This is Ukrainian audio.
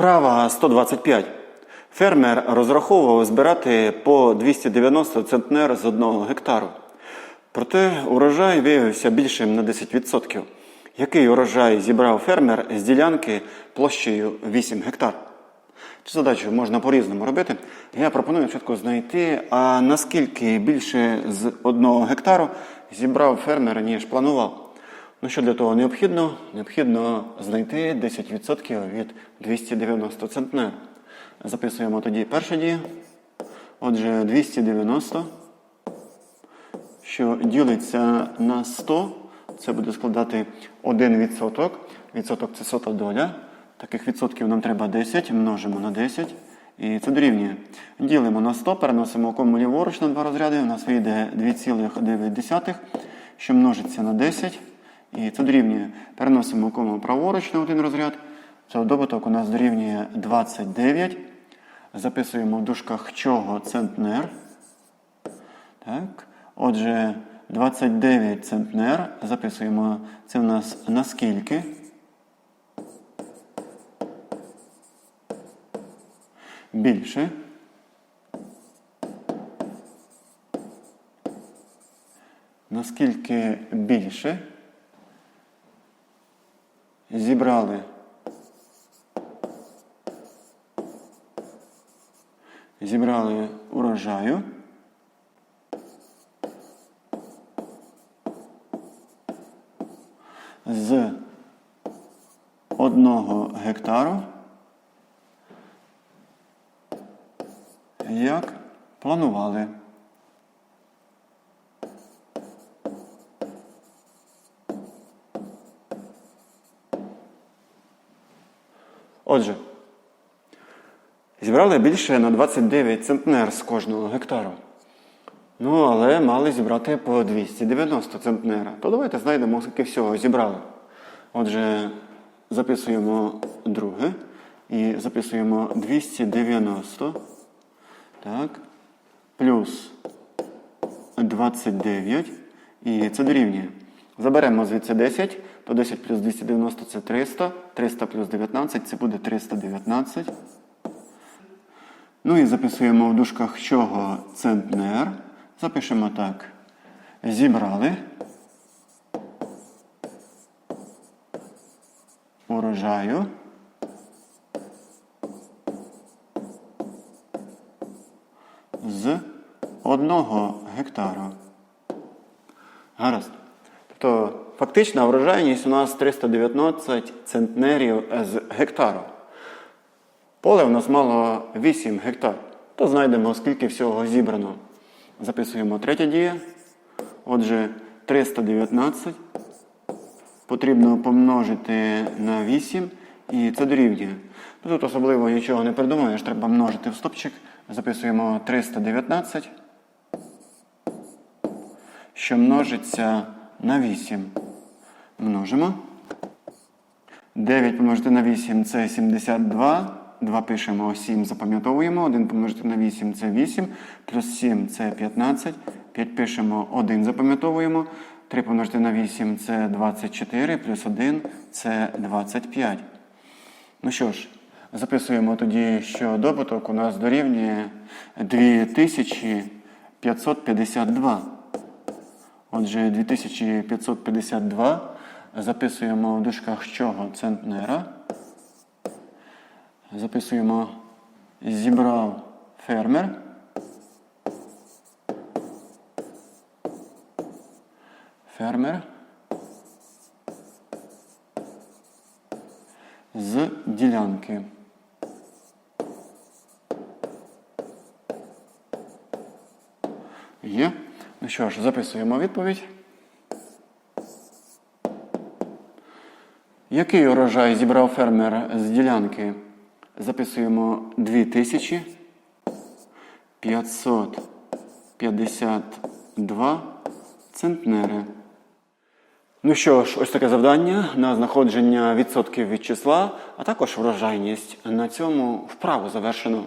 Вправа 125. Фермер розраховував збирати по 290 центнер з одного гектару. Проте урожай виявився більшим на 10%. Який урожай зібрав фермер з ділянки площею 8 гектар? Цю задачу можна по-різному робити. Я пропоную спочатку знайти, а наскільки більше з одного гектару зібрав фермер, ніж планував. Ну що для того необхідно? Необхідно знайти 10% від 290 центнер. Записуємо тоді перше дію. Отже, 290, що ділиться на 100, це буде складати 1 відсоток. Відсоток це сота доля. Таких відсотків нам треба 10, множимо на 10. І це дорівнює. Ділимо на 100, переносимо кому ліворуч на два розряди. У нас вийде 2,9, що множиться на 10. І це дорівнює. Переносимо кому праворуч на один розряд. Це добуток у нас дорівнює 29. Записуємо в дужках чого центнер. Так. Отже, 29 центнер. Записуємо це в нас наскільки. Більше. Наскільки більше зібрали зібрали урожаю. З одного гектару, як планували. Отже, зібрали більше на 29 центнер з кожного гектару. Ну, але мали зібрати по 290 центнера. То давайте знайдемо, скільки всього зібрали. Отже, записуємо друге і записуємо 290. Так. Плюс 29. І це дорівнює. Заберемо звідси 10, то 10 плюс 290 це 300. 300 плюс 19 це буде 319. Ну і записуємо в дужках чого центнер. Запишемо так. Зібрали. Урожаю. З одного гектару. Гаразд. Тобто фактична врожайність у нас 319 центнерів з гектару. Поле у нас мало 8 гектар. То знайдемо, скільки всього зібрано. Записуємо третя дія. Отже, 319 потрібно помножити на 8 і це дорівнює. Ну, Тут особливо нічого не придумаєш, треба множити в стопчик. Записуємо 319, що множиться на 8. Множимо. 9 помножити на 8 це 72. 2 пишемо, 7 запам'ятовуємо. 1 помножити на 8 це 8. Плюс 7 це 15. 5 пишемо, 1 запам'ятовуємо. 3 помножити на 8 це 24. Плюс 1 це 25. Ну що ж, записуємо тоді, що добуток у нас дорівнює 2552. Отже, 2552 записуємо в дужках чого центнера. Записуємо зібрав фермер. Фермер з ділянки. Є. Ну що ж, записуємо відповідь. Який урожай зібрав фермер з ділянки? Записуємо 2552 центнери. Ну що ж, ось таке завдання на знаходження відсотків від числа, а також врожайність. На цьому вправу завершено.